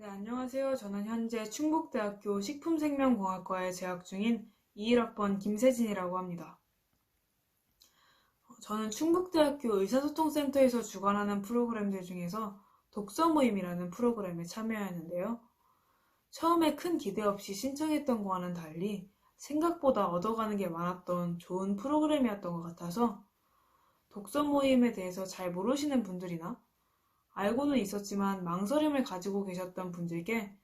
네, 안녕하세요. 저는 현재 충북대학교 식품생명공학과에 재학 중인 21학번 김세진이라고 합니다. 어, 저는 충북대학교 의사소통센터에서 주관하는 프로그램들 중에서 독서 모임이라는 프로그램에 참여했는데요. 처음에 큰 기대 없이 신청했던 거와는 달리 생각보다 얻어가는 게 많았던 좋은 프로그램이었던 것 같아서 독서 모임에 대해서 잘 모르시는 분들이나 알고는 있었지만 망설임을 가지고 계셨던 분들께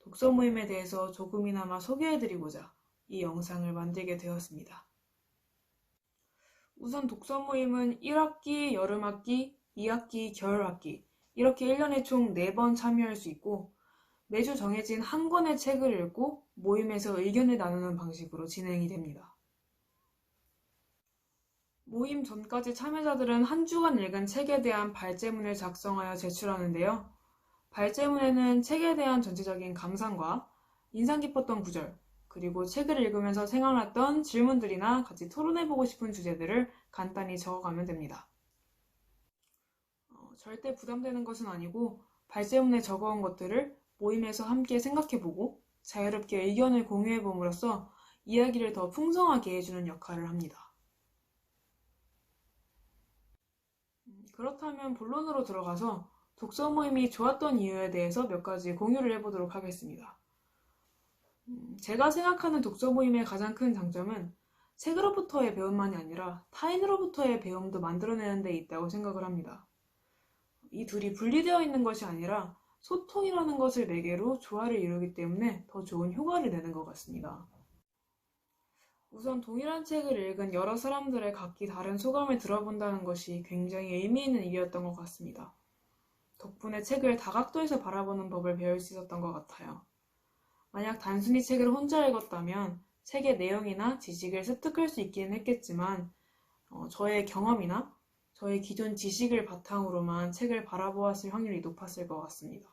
독서 모임에 대해서 조금이나마 소개해드리고자 이 영상을 만들게 되었습니다. 우선 독서 모임은 1학기 여름학기, 2학기 겨울학기 이렇게 1년에 총 4번 참여할 수 있고 매주 정해진 한 권의 책을 읽고 모임에서 의견을 나누는 방식으로 진행이 됩니다. 모임 전까지 참여자들은 한 주간 읽은 책에 대한 발제문을 작성하여 제출하는데요. 발제문에는 책에 대한 전체적인 감상과 인상 깊었던 구절, 그리고 책을 읽으면서 생각났던 질문들이나 같이 토론해보고 싶은 주제들을 간단히 적어가면 됩니다. 어, 절대 부담되는 것은 아니고 발제문에 적어온 것들을 모임에서 함께 생각해보고 자유롭게 의견을 공유해봄으로써 이야기를 더 풍성하게 해주는 역할을 합니다. 그렇다면 본론으로 들어가서 독서 모임이 좋았던 이유에 대해서 몇 가지 공유를 해보도록 하겠습니다. 음, 제가 생각하는 독서 모임의 가장 큰 장점은 책으로부터의 배움만이 아니라 타인으로부터의 배움도 만들어내는 데 있다고 생각을 합니다. 이 둘이 분리되어 있는 것이 아니라 소통이라는 것을 매개로 조화를 이루기 때문에 더 좋은 효과를 내는 것 같습니다. 우선 동일한 책을 읽은 여러 사람들의 각기 다른 소감을 들어본다는 것이 굉장히 의미 있는 일이었던 것 같습니다. 덕분에 책을 다각도에서 바라보는 법을 배울 수 있었던 것 같아요. 만약 단순히 책을 혼자 읽었다면 책의 내용이나 지식을 습득할 수 있기는 했겠지만 어, 저의 경험이나 저의 기존 지식을 바탕으로만 책을 바라보았을 확률이 높았을 것 같습니다.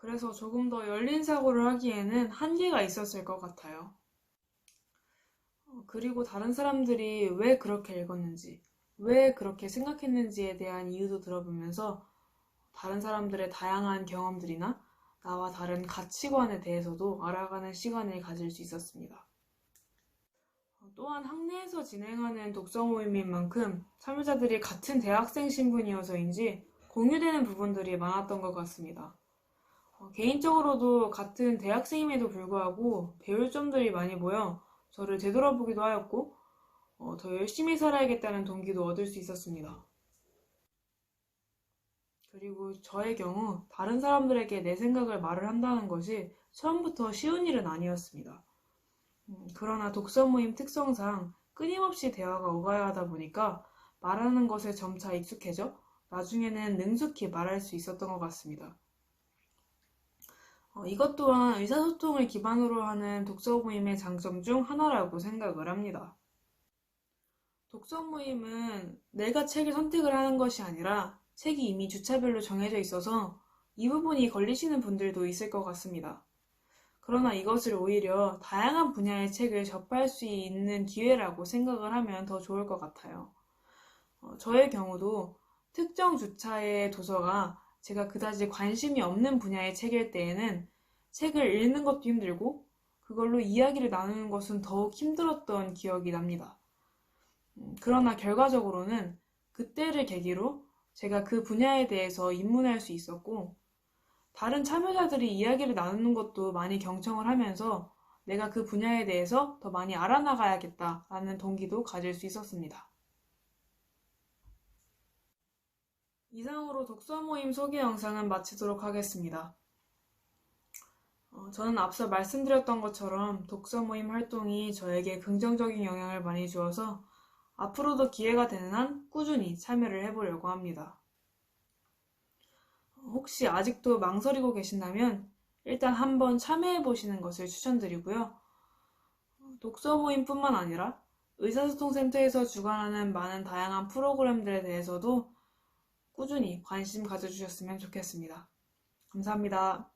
그래서 조금 더 열린 사고를 하기에는 한계가 있었을 것 같아요. 어, 그리고 다른 사람들이 왜 그렇게 읽었는지, 왜 그렇게 생각했는지에 대한 이유도 들어보면서 다른 사람들의 다양한 경험들이나 나와 다른 가치관에 대해서도 알아가는 시간을 가질 수 있었습니다. 어, 또한 학내에서 진행하는 독서 모임인 만큼 참여자들이 같은 대학생 신분이어서인지 공유되는 부분들이 많았던 것 같습니다. 어, 개인적으로도 같은 대학생임에도 불구하고 배울 점들이 많이 보여 저를 되돌아보기도 하였고 어, 더 열심히 살아야겠다는 동기도 얻을 수 있었습니다. 그리고 저의 경우 다른 사람들에게 내 생각을 말을 한다는 것이 처음부터 쉬운 일은 아니었습니다. 음, 그러나 독서 모임 특성상 끊임없이 대화가 오가야 하다 보니까 말하는 것에 점차 익숙해져 나중에는 능숙히 말할 수 있었던 것 같습니다. 어, 이것 또한 의사소통을 기반으로 하는 독서 모임의 장점 중 하나라고 생각을 합니다. 독서 모임은 내가 책을 선택을 하는 것이 아니라 책이 이미 주차별로 정해져 있어서 이 부분이 걸리시는 분들도 있을 것 같습니다. 그러나 이것을 오히려 다양한 분야의 책을 접할 수 있는 기회라고 생각을 하면 더 좋을 것 같아요. 어, 저의 경우도 특정 주차의 도서가 제가 그다지 관심이 없는 분야의 책일 때에는 책을 읽는 것도 힘들고 그걸로 이야기를 나누는 것은 더욱 힘들었던 기억이 납니다. 음, 그러나 결과적으로는 그때를 계기로 제가 그 분야에 대해서 입문할 수 있었고 다른 참여자들이 이야기를 나누는 것도 많이 경청을 하면서 내가 그 분야에 대해서 더 많이 알아나가야겠다라는 동기도 가질 수 있었습니다. 이상으로 독서 모임 소개 영상은 마치도록 하겠습니다. 어, 저는 앞서 말씀드렸던 것처럼 독서 모임 활동이 저에게 긍정적인 영향을 많이 주어서 앞으로도 기회가 되는 한 꾸준히 참여를 해보려고 합니다. 혹시 아직도 망설이고 계신다면 일단 한번 참여해 보시는 것을 추천드리고요. 독서 모임뿐만 아니라 의사소통센터에서 주관하는 많은 다양한 프로그램들에 대해서도 꾸준히 관심 가져주셨으면 좋겠습니다. 감사합니다.